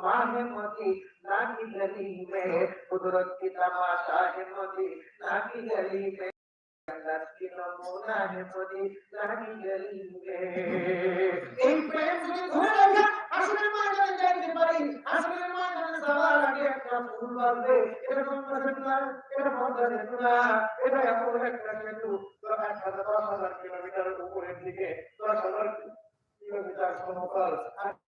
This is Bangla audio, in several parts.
माह मोदी ना की गली में कुदरत की तमाशा है मोदी ना की गली में जन्नत की नमूना है मोदी ना की गली में এই প্রেম যদি ধরে রাখা আসলে ময়দানে যাইতে পারি আসলে ময়দানে যাওয়ার আগে একটা ফুল বাঁধবে এটা তোমরা দেখো না এটা মজা দেখো না এটা এমন একটা সেতু দশ হাজার দশ হাজার কিলোমিটারের উপরের দিকে দশ হাজার কিলোমিটার সমতল আর দশ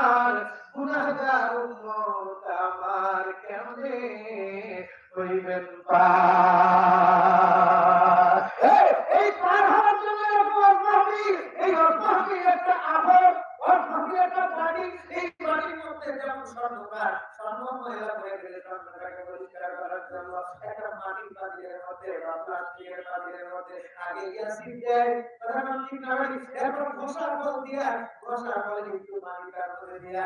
এই পার হওয়ার জন্য এরকম অর্থহীন এই অর্থহীন একটা আহর অর্থহীন একটা বাড়ি এই বাড়ির মধ্যে যেমন স্বর্ণকার স্বর্ণ মহিলা হয়ে গেলে স্বর্ণকারকে পরিষ্কার করার জন্য একটা মাটির পাত্রের মধ্যে, বা প্লাস্টিকের পাত্রের মধ্যে আগে গ্যাসিড দেয় প্রধানমন্ত্রী নারী এরপর ঘষার ফল দিয়া, ঘষার ফলে একটু মাটিটার মধ্যে দিয়া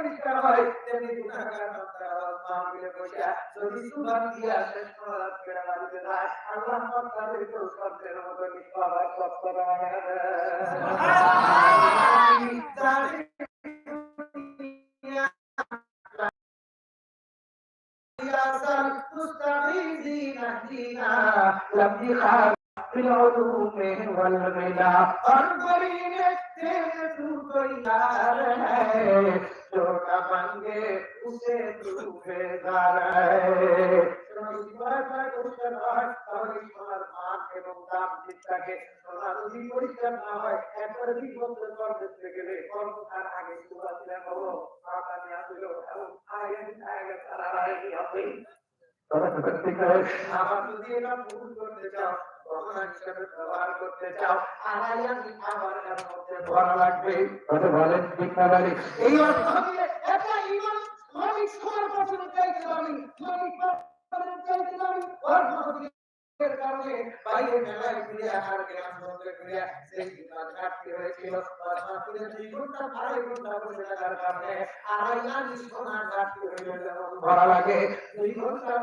পরিষ্কার হয় তেমনি গুণাগার বান্দার আসমান গিয়ে বসে যদি সুবহান দিয়া শেষ করা করে মারতে যায় আল্লাহ পাক তাদের তো শব্দের মতো নিষ্পাপ কষ্ট দেয় في العلوم والغنى أربعين कोई यार है जो न मांगे उसे तू बेदार है পরিষ্কার না হয় একবারে বিপদ করতে গেলে কর্মকার আগে সুবাদ হলো তাড়াতাড়ি আসলো এবং আগে আগে তারা আগে হবে আমার যদি এটা ভুল করতে চাও গহনা হিসাবে ব্যবহার করতে চাও আড়াই আমার মধ্যে ধরা লাগবে। কথা বলেন ঠিক না বলে এই অর্থ দিয়ে একটা ইমান মালিক সবার পছন্দ চাইতে পারি মালিক পছন্দ চাইতে পারি অর্থ দিয়ে এর কারণে বাইরে মেলায় ঘুরে আর গ্রাম বন্ধে ঘুরে সেই ইমান ঘাটতি হয়েছিল। মাহফিলে দুই ঘণ্টা আড়াই ঘণ্টা বসে থাকার কারণে আড়াই আনি সোনার ঘাটতি হয়ে যেমন ধরা লাগে। দুই ঘণ্টা